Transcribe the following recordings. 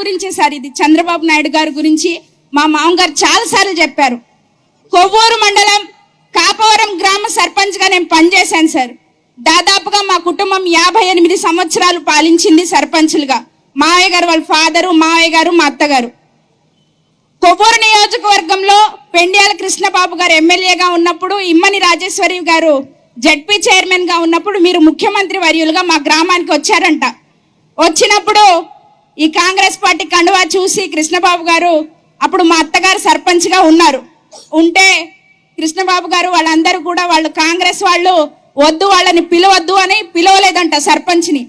గురించి సార్ ఇది చంద్రబాబు నాయుడు గారి గురించి మా మామగారు చాలా సార్లు చెప్పారు. కొవ్వూరు మండలం కాపవరం గ్రామ సర్పంచ్గా నేను పనిచేశాను సార్. దాదాపుగా మా కుటుంబం యాభై ఎనిమిది సంవత్సరాలు పాలించింది సర్పంచులుగా. మావయ్య గారు వాళ్ళ ఫాదరు మావయ్య గారు మా అత్తగారు. కొవ్వూరు నియోజకవర్గంలో పెండ్యాల కృష్ణబాబు గారు ఎమ్మెల్యేగా ఉన్నప్పుడు ఇమ్మని రాజేశ్వరి గారు జడ్పీ చైర్మన్గా ఉన్నప్పుడు మీరు ముఖ్యమంత్రి వర్యులుగా మా గ్రామానికి వచ్చారంట. వచ్చినప్పుడు ఈ కాంగ్రెస్ పార్టీ కండువా చూసి కృష్ణబాబు గారు అప్పుడు మా అత్తగారు సర్పంచ్గా ఉన్నారు. ఉంటే కృష్ణబాబు గారు వాళ్ళందరూ కూడా వాళ్ళు కాంగ్రెస్ వాళ్ళు వద్దు వాళ్ళని పిలవద్దు అని పిలవలేదంట సర్పంచ్ని.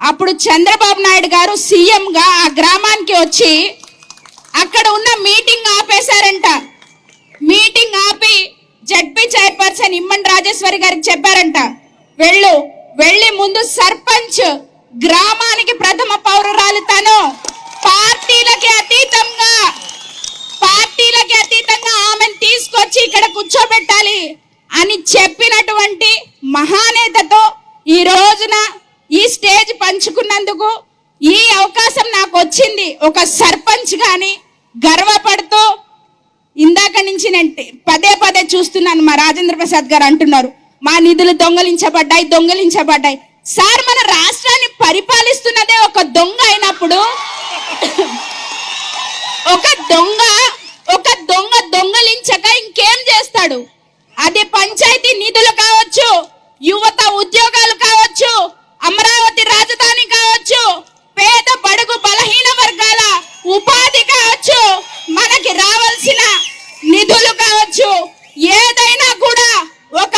అప్పుడు చంద్రబాబు నాయుడు గారు సీఎంగా ఆ గ్రామానికి వచ్చి అక్కడ ఉన్న మీటింగ్ ఆపేశారంట. మీటింగ్ ఆపి జడ్పీ చైర్పర్సన్ ఇమ్మన్ రాజేశ్వరి గారికి చెప్పారంట. వెళ్ళు వెళ్ళి ముందు సర్పంచ్ గ్రామానికి ప్రథమ పౌరురాలు తను. పార్టీలకి అతీతంగా పార్టీలకి అతీతంగా ఆమెను తీసుకొచ్చి ఇక్కడ కూర్చోబెట్టాలి అని చెప్పినటువంటి మహానేతతో ఈ రోజున ఈ స్టేజ్ పంచుకున్నందుకు ఈ అవకాశం నాకు వచ్చింది. ఒక సర్పంచ్ గాని గర్వపడుతూ ఇందాక నుంచి నేను పదే పదే చూస్తున్నాను మా రాజేంద్ర ప్రసాద్ గారు అంటున్నారు. మా నిధులు దొంగలించబడ్డాయి దొంగలించబడ్డాయి. సార్ మన రాష్ట్రాన్ని పరిపాలిస్తున్నదే ఒక దొంగ అయినప్పుడు. ఒక దొంగ ఒక దొంగ దొంగలించక ఇంకేం చేస్తాడు? అది పంచాయతీ నిధులు కావచ్చు యువత ఉద్యోగాలు కావచ్చు అమరావతి రాజధాని కావచ్చు పేద బడుగు బలహీన వర్గాల ఉపాధి కావచ్చు మనకి రావాల్సిన నిధులు కావచ్చు. ఏదైనా కూడా ఒక